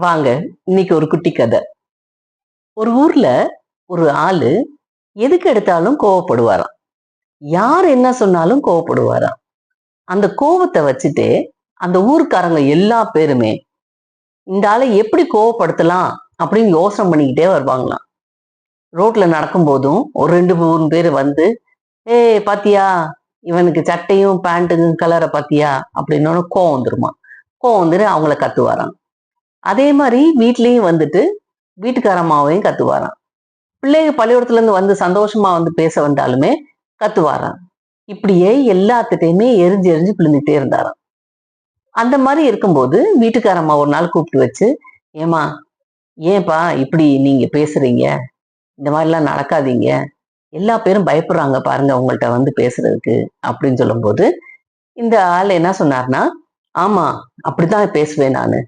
வாங்க இன்னைக்கு ஒரு குட்டி கதை. ஒரு ஊர்ல ஒரு ஆளு எதுக்கு எடுத்தாலும் கோவப்படுவாராம். யார் என்ன சொன்னாலும் கோவப்படுவாராம். அந்த கோவத்தை வச்சுட்டு அந்த ஊர்க்காரங்க எல்லா பேருமே இந்த ஆளை எப்படி கோவப்படுத்தலாம் அப்படின்னு யோசனை பண்ணிக்கிட்டே வருவாங்களாம். ரோட்ல நடக்கும் போதும் ஒரு ரெண்டு மூணு பேர் வந்து ஏய் பாத்தியா? இவனுக்கு சட்டையும் பேண்ட்டுக்கும் கலரை பாத்தியா? அப்படின்னு கோவம் வந்துருமா. கோவம் வந்துட்டு அவங்கள கத்துவாராம். அதே மாதிரி வீட்லேயும் வந்துட்டு வீட்டுக்காரம்மாவையும் கத்துவாராம். பிள்ளைங்க பள்ளிக்கூடத்துலேருந்து வந்து சந்தோஷமா வந்து பேச வந்தாலுமே கத்துவாராம். இப்படியே எல்லாத்துட்டையுமே எரிஞ்சு எரிஞ்சு பிழிந்துட்டே இருந்தாராம். அந்த மாதிரி இருக்கும்போது வீட்டுக்காரம்மா ஒரு நாள் கூப்பிட்டு வச்சு ஏமா ஏன்பா இப்படி நீங்க பேசுறீங்க? இந்த மாதிரிலாம் நடக்காதீங்க. எல்லா பேரும் பயப்படுறாங்க பாருங்க உங்கள்கிட்ட வந்து பேசுறதுக்கு அப்படின்னு சொல்லும்போது இந்த ஆள் என்ன சொன்னார்னா ஆமா அப்படித்தான் பேசுவேன் நான்.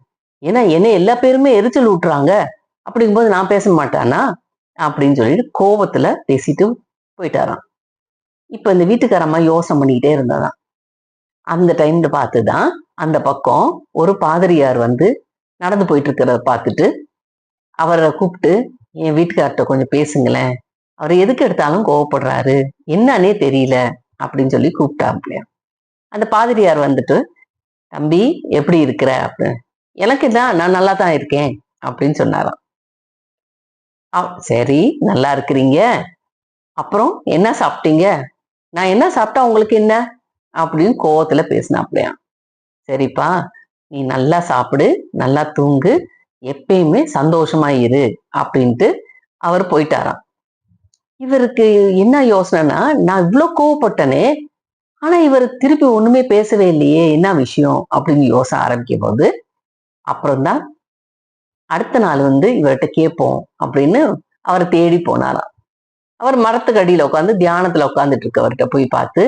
ஏன்னா என்ன எல்லா பேருமே எரிச்சல் விட்டுறாங்க அப்படிங்கும்போது நான் பேச மாட்டானா? அப்படின்னு சொல்லிட்டு கோபத்துல பேசிட்டு போயிட்டாராம். இப்போ இந்த வீட்டுக்காரம்மா யோசனை பண்ணிக்கிட்டே இருந்தாதான் அந்த டைம்ல பார்த்துதான் அந்த பக்கம் ஒரு பாதிரியார் வந்து நடந்து போயிட்டு இருக்கிறத பார்த்துட்டு அவரை கூப்பிட்டு என் வீட்டுக்கார்ட்ட கொஞ்சம் பேசுங்களேன். அவர் எதுக்கு எடுத்தாலும் கோவப்படுறாரு. என்னன்னே தெரியல. அப்படின்னு சொல்லி கூப்பிட்டாப்லையா அந்த பாதிரியார் வந்துட்டு தம்பி எப்படி இருக்கிற? அப்படின்னு. எனக்கு தான் நான் நல்லா தான் இருக்கேன் அப்படின்னு சொன்னாராம். சரி நல்லா இருக்கிறீங்க. அப்புறம் என்ன சாப்பிட்டீங்க? நான் என்ன சாப்பிட்டா உங்களுக்கு என்ன? அப்படின்னு கோவத்துல பேசினாப்லையா சரிப்பா நீ நல்லா சாப்பிடு நல்லா தூங்கு எப்பயுமே சந்தோஷமா இரு அப்படின்ட்டு அவர் போயிட்டாராம். இவருக்கு என்ன யோசனைனா நான் இவ்வளோ கோவப்பட்டனே ஆனா இவர் திருப்பி ஒண்ணுமே பேசவே இல்லையே என்ன விஷயம்? அப்படின்னு யோசனை ஆரம்பிக்கும் போது அப்புறம்தான் அடுத்த நாள் வந்து இவர்கிட்ட கேட்போம் அப்படின்னு அவரை தேடி போனாராம். அவர் மரத்துக்கு அடியில் உட்காந்து தியானத்துல உட்காந்துட்டு இருக்கவர்கிட்ட போய் பார்த்து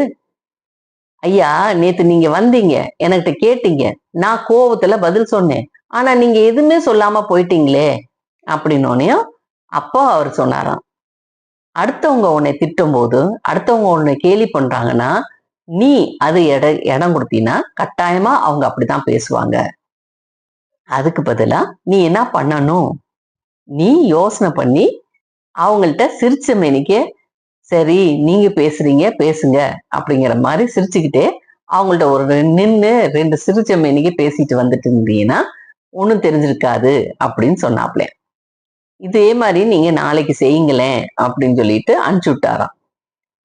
ஐயா நேத்து நீங்க வந்தீங்க என்கிட்ட கேட்டீங்க. நான் கோவத்துல பதில் சொன்னேன். ஆனா நீங்க எதுவுமே சொல்லாம போயிட்டீங்களே அப்படின்னோனையும் அப்போ அவர் சொன்னாராம். அடுத்தவங்க உன்னை திட்டும் போது அடுத்தவங்க உன்னை கேலி பண்றாங்கன்னா நீ அது இட இடம் கொடுத்தீங்கன்னா கட்டாயமா அவங்க அப்படிதான் பேசுவாங்க. அதுக்கு பதிலா நீ என்ன பண்ணணும்? நீ யோசனை பண்ணி அவங்கள்ட்ட சிரிச்ச மேனிக்கு சரி நீங்க பேசுறீங்க பேசுங்க அப்படிங்கிற மாதிரி சிரிச்சுக்கிட்டே அவங்கள்ட்ட ஒரு நின்று ரெண்டு சிரிச்ச மேனிக்கு பேசிட்டு வந்துட்டு இருந்தீங்கன்னா ஒன்றும் தெரிஞ்சிருக்காது அப்படின்னு சொன்னாப்ல. இதே மாதிரி நீங்க நாளைக்கு செய்யுங்களேன் அப்படின்னு சொல்லிட்டு அனுப்பிச்சு விட்டாராம்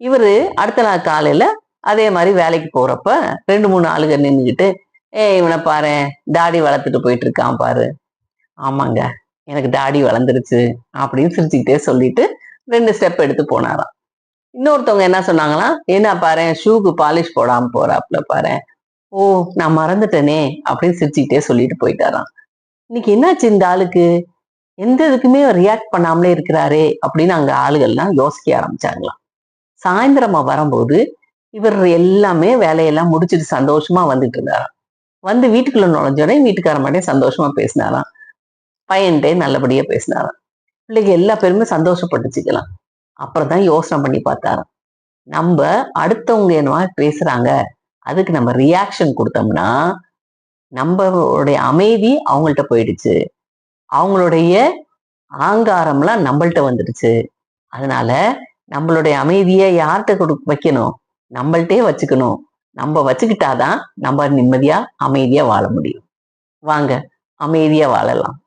இவரு அடுத்த நாள் காலையில அதே மாதிரி வேலைக்கு போறப்ப ரெண்டு மூணு ஆளுங்க நின்றுக்கிட்டு ஏ இவனை பாரு. தாடி வளர்த்துட்டு போயிட்டு இருக்கான் பாரு. ஆமாங்க. எனக்கு தாடி வளர்ந்துருச்சு அப்படின்னு சிரிச்சுக்கிட்டே சொல்லிட்டு ரெண்டு ஸ்டெப் எடுத்து போனாராம். இன்னொருத்தவங்க என்ன சொன்னாங்களாம் என்ன பாரு ஷூக்கு பாலிஷ் போடாம போறாப்புல பாரு. ஓ நான் மறந்துட்டேனே அப்படின்னு சிரிச்சுக்கிட்டே சொல்லிட்டு போயிட்டாராம். இன்னைக்கு என்னாச்சு இந்த ஆளுக்கு? எந்த இதுக்குமே ரியாக்ட் பண்ணாமலே இருக்கிறாரே அப்படின்னு அங்க ஆளுகள்லாம் யோசிக்க ஆரம்பிச்சாங்களாம். சாயந்தரமா வரும்போது இவர் எல்லாமே வேலையெல்லாம் முடிச்சிட்டு சந்தோஷமா வந்துட்டு இருந்தாராம். வந்து வீட்டுக்குள்ள நுழைஞ்சோடனே வீட்டுக்கார மாட்டே சந்தோஷமா பேசினாராம். பையன்கிட்டே நல்லபடியா பேசினாராம். பிள்ளைங்க எல்லா பேருமே சந்தோஷப்பட்டுச்சுக்கலாம் அப்புறம் தான் யோசனை பண்ணி பார்த்தாராம். நம்ம அடுத்தவங்க என்னவா பேசுறாங்க? அதுக்கு நம்ம ரியாக்ஷன் கொடுத்தோம்னா நம்மளுடைய அமைதி அவங்கள்ட்ட போயிடுச்சு. அவங்களுடைய ஆங்காரம்லாம் நம்மள்ட்ட வந்துடுச்சு. அதனால நம்மளுடைய அமைதியை யார்கிட்ட கொடு வைக்கணும்? நம்மள்ட்டே வச்சுக்கணும். நம்ம வச்சுக்கிட்டாதான் நம்ம நிம்மதியா அமைதியா வாழ முடியும். வாங்க அமைதியா வாழலாம்.